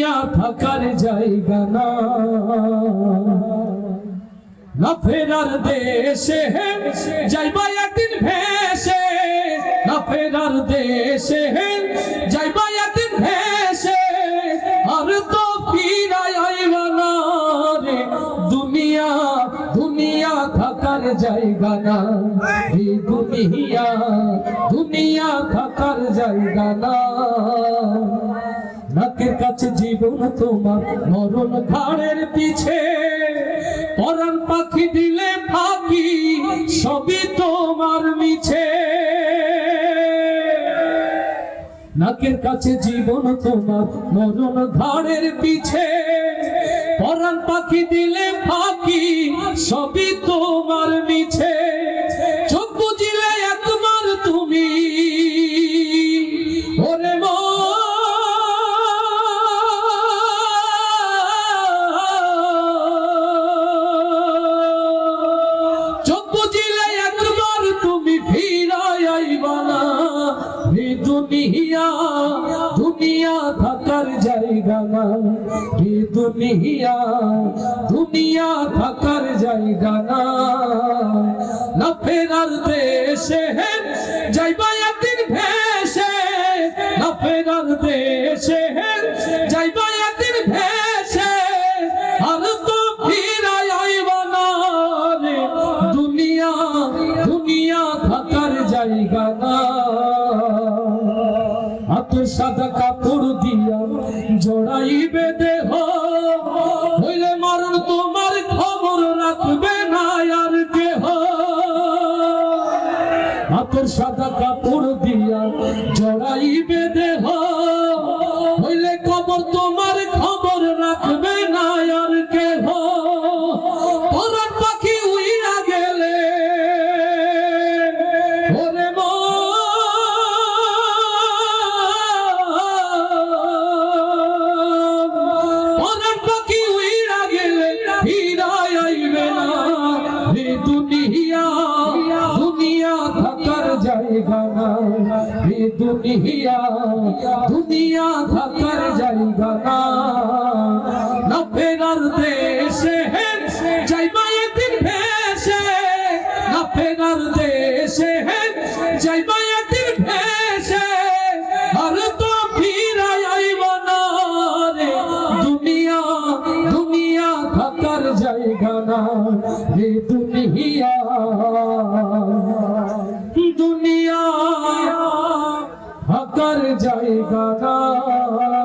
দুনিয়া থাকার জায়গা না। না ফেরার দেশে যাইবা একদিন ভেসে, না ফেরার দেশে যাইবা একদিন ভেসে, আর তো ফিরাই আইবা না রে। দুনিয়া দুনিয়া থাকার জায়গা না। এই দুনিয়া দুনিয়া থাকার জায়গা না। নাকের জীবন তোমার মরণ ঘাড়ের পিছে। পরাণ পাখি দিলে ফাঁকি, সবই তোমার মিছে। নাকের কাছে জীবন তোমার মরণ ঘাড়ের পিছে। পরাণ পাখি দিলে ফাঁকি, সবই তোমার দুনিয়া দুনিয়া থাকার জায়গা না। হে দুনিয়া দুনিয়া থাকার জায়গা না। না ফেরার দেশে যাইবা একদিন ভেসে। না ফেরার দেশে যাইবা একদিন ভেসে। আর তো ফিরাই আইবা না রে। দুনিয়া দুনিয়া থাকার জায়গা না। সাদা কাপড় দিয়া জড়াইবে দেহ। হইলে মরণ তোমার খবর রাখবে না আর কেহ। হাতের সাদা কাপড় দিয়া জড়াইবে দেহ। হইলে কবর তোমার জায়গা না এ দুনিয়া থাকার জায়গা না না ফেরার দেশে যাইবা একদিন ভেসে না ফেরার দেশে আর তো ফিরাই আইব না রে দুনিয়া দুনিয়া থাকার জায়গা না দুনিয়া থাকার জায়গা না